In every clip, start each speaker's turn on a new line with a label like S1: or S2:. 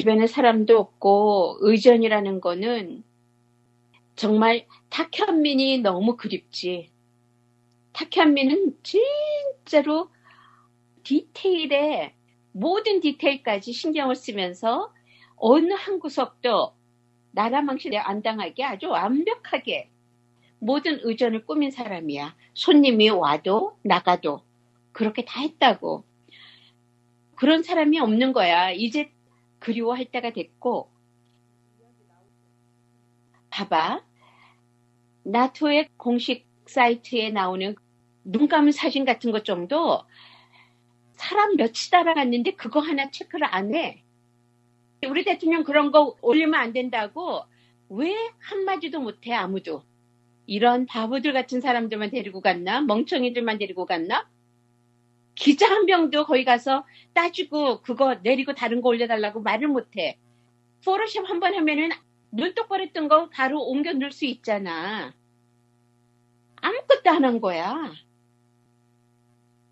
S1: 주변에 사람도 없고 의전이라는 거는 정말 탁현민이 너무 그립지. 탁현민은 진짜로 디테일에 모든 디테일까지 신경을 쓰면서 어느 한 구석도 나라 망신 안 당하게 아주 완벽하게 모든 의전을 꾸민 사람이야. 손님이 와도 나가도 그렇게 다 했다고. 그런 사람이 없는 거야. 이제 그리워할 때가 됐고. 봐봐. 나토의 공식 사이트에 나오는 눈 감은 사진 같은 것 정도 사람 몇이 따라갔는데 그거 하나 체크를 안 해. 우리 대통령 그런 거 올리면 안 된다고 왜 한마디도 못해 아무도. 이런 바보들 같은 사람들만 데리고 갔나? 멍청이들만 데리고 갔나? 기자 한 명도 거기 가서 따지고 그거 내리고 다른 거 올려달라고 말을 못해. 포토샵 한 번 하면은 눈 똑바로 했던 거 바로 옮겨 넣을 수 있잖아. 아무것도 안 한 거야.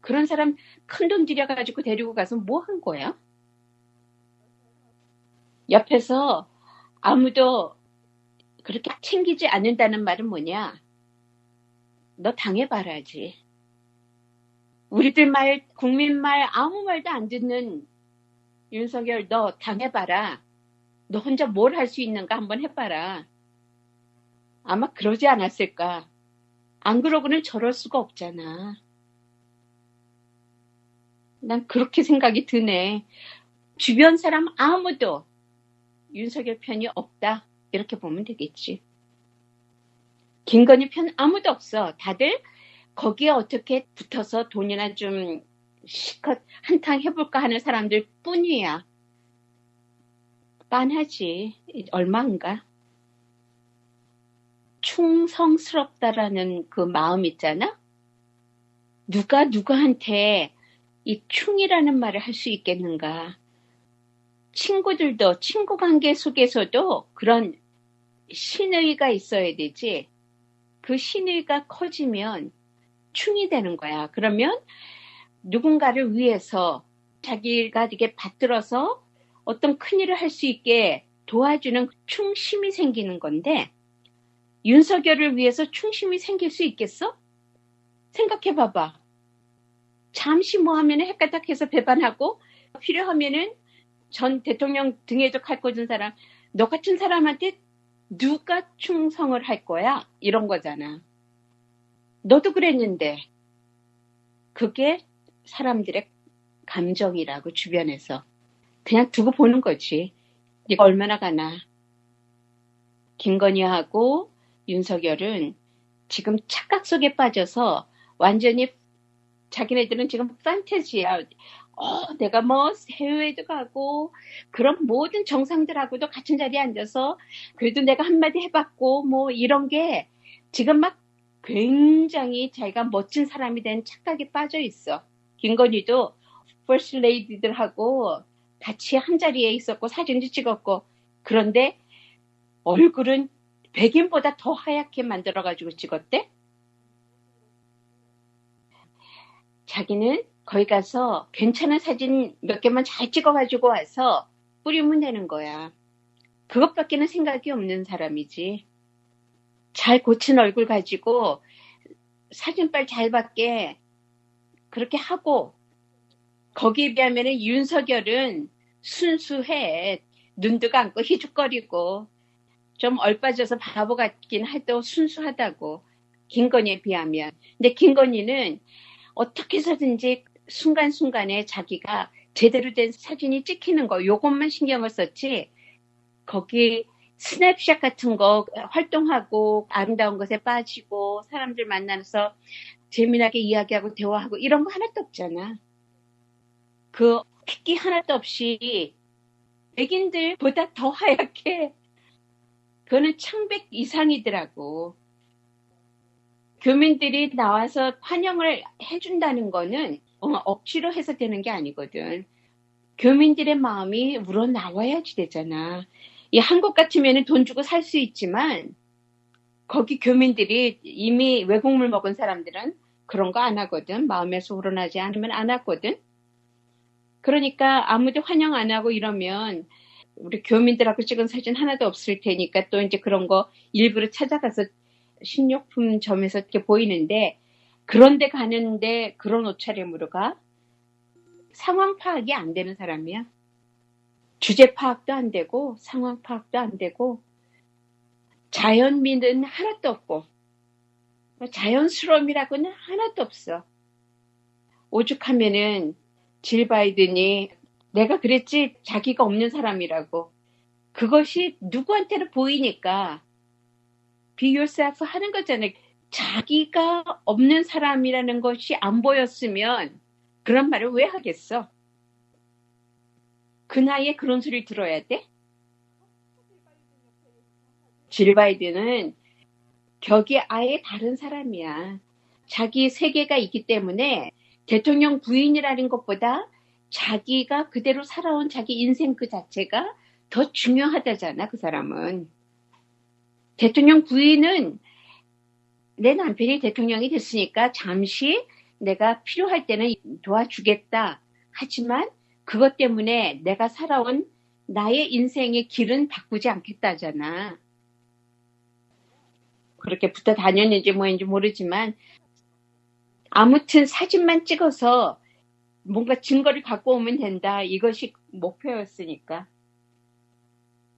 S1: 그런 사람 큰 돈 들여가지고 데리고 가서 뭐 한 거야? 옆에서 아무도 그렇게 챙기지 않는다는 말은 뭐냐? 너 당해봐라지. 우리들 말, 국민 말, 아무 말도 안 듣는 윤석열, 너 당해봐라. 너 혼자 뭘 할 수 있는가 한번 해봐라. 아마 그러지 않았을까. 안 그러고는 저럴 수가 없잖아. 난 그렇게 생각이 드네. 주변 사람 아무도 윤석열 편이 없다. 이렇게 보면 되겠지. 김건희 편 아무도 없어. 다들 거기에 어떻게 붙어서 돈이나 좀 시컷 한탕 해볼까 하는 사람들 뿐이야. 빤하지. 얼마인가? 충성스럽다라는 그 마음 있잖아? 누가 누구한테 이 충이라는 말을 할 수 있겠는가? 친구들도 친구 관계 속에서도 그런 신의가 있어야 되지. 그 신의가 커지면 충이 되는 거야. 그러면 누군가를 위해서 자기가 이게 받들어서 어떤 큰 일을 할 수 있게 도와주는 충심이 생기는 건데 윤석열을 위해서 충심이 생길 수 있겠어? 생각해 봐봐. 잠시 뭐 하면 헷가닥해서 배반하고 필요하면은 전 대통령 등에도 칼 꽂은 사람, 너 같은 사람한테 누가 충성을 할 거야? 이런 거잖아. 너도 그랬는데, 그게 사람들의 감정이라고 주변에서. 그냥 두고 보는 거지. 이거 얼마나 가나. 김건희하고 윤석열은 지금 착각 속에 빠져서 완전히 자기네들은 지금 판타지야. 어, 내가 뭐 해외에도 가고 그런 모든 정상들하고도 같은 자리에 앉아서 그래도 내가 한마디 해봤고 뭐 이런 게 지금 막 굉장히 자기가 멋진 사람이 된 착각에 빠져 있어. 김건희도 퍼스트 레이디들하고 같이 한 자리에 있었고 사진도 찍었고 그런데 얼굴은 백인보다 더 하얗게 만들어가지고 찍었대? 자기는 거기 가서 괜찮은 사진 몇 개만 잘 찍어가지고 와서 뿌리면 되는 거야. 그것밖에는 생각이 없는 사람이지. 잘 고친 얼굴 가지고 사진빨 잘 받게 그렇게 하고 거기에 비하면 윤석열은 순수해. 눈도 감고 희죽거리고 좀 얼빠져서 바보 같긴 해도 순수하다고 김건희에 비하면. 근데 김건희는 어떻게 해서든지 순간순간에 자기가 제대로 된 사진이 찍히는 거 요것만 신경을 썼지 거기 스냅샷 같은 거 활동하고 아름다운 것에 빠지고 사람들 만나서 재미나게 이야기하고 대화하고 이런 거 하나도 없잖아. 그 특기 하나도 없이 백인들보다 더 하얗게 그거는 창백 이상이더라고. 교민들이 나와서 환영을 해준다는 거는 어, 억지로 해서 되는 게 아니거든. 교민들의 마음이 우러나와야지 되잖아. 이 한국 같으면 돈 주고 살 수 있지만 거기 교민들이 이미 외국물 먹은 사람들은 그런 거 안 하거든. 마음에서 우러나지 않으면 안 하거든. 그러니까 아무도 환영 안 하고 이러면 우리 교민들하고 찍은 사진 하나도 없을 테니까 또 이제 그런 거 일부러 찾아가서 식료품 점에서 이렇게 보이는데 그런데 가는데 그런 옷차림으로 가 상황 파악이 안 되는 사람이야. 주제 파악도 안 되고 상황 파악도 안 되고 자연미는 하나도 없고 자연스러움이라고는 하나도 없어. 오죽하면은 질 바이든이 내가 그랬지 자기가 없는 사람이라고 그것이 누구한테는 보이니까 be yourself 하는 거잖아요. 자기가 없는 사람이라는 것이 안 보였으면 그런 말을 왜 하겠어? 그 나이에 그런 소리 들어야 돼? 질 바이든은 격이 아예 다른 사람이야. 자기 세계가 있기 때문에 대통령 부인이라는 것보다 자기가 그대로 살아온 자기 인생 그 자체가 더 중요하다잖아, 그 사람은. 대통령 부인은 내 남편이 대통령이 됐으니까 잠시 내가 필요할 때는 도와주겠다. 하지만 그것 때문에 내가 살아온 나의 인생의 길은 바꾸지 않겠다잖아. 그렇게 붙어 다녔는지 뭐인지 모르지만 아무튼 사진만 찍어서 뭔가 증거를 갖고 오면 된다. 이것이 목표였으니까.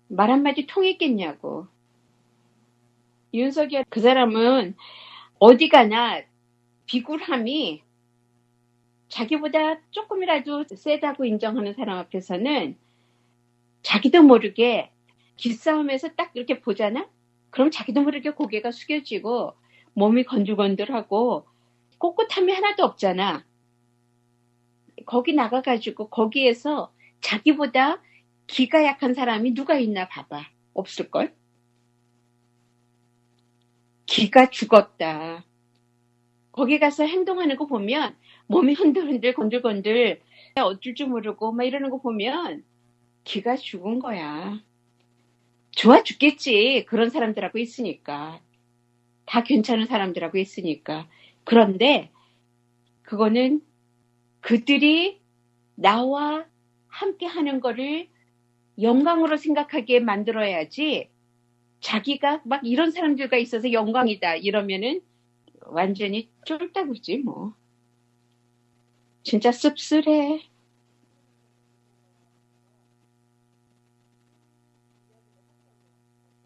S1: 말 한마디 통했겠냐고. 윤석열 그 사람은 어디 가나 비굴함이 자기보다 조금이라도 세다고 인정하는 사람 앞에서는 자기도 모르게 기싸움에서 딱 이렇게 보잖아? 그럼 자기도 모르게 고개가 숙여지고 몸이 건들건들하고 꼿꼿함이 하나도 없잖아. 거기 나가가지고 거기에서 자기보다 기가 약한 사람이 누가 있나 봐봐. 없을걸? 기가 죽었다. 거기 가서 행동하는 거 보면 몸이 흔들흔들 건들건들 어쩔 줄 모르고 막 이러는 거 보면 기가 죽은 거야. 좋아 죽겠지. 그런 사람들하고 있으니까. 다 괜찮은 사람들하고 있으니까. 그런데 그거는 그들이 나와 함께 하는 거를 영광으로 생각하게 만들어야지 자기가 막 이런 사람들과 있어서 영광이다 이러면은 완전히 쫄다구지 뭐. 진짜 씁쓸해.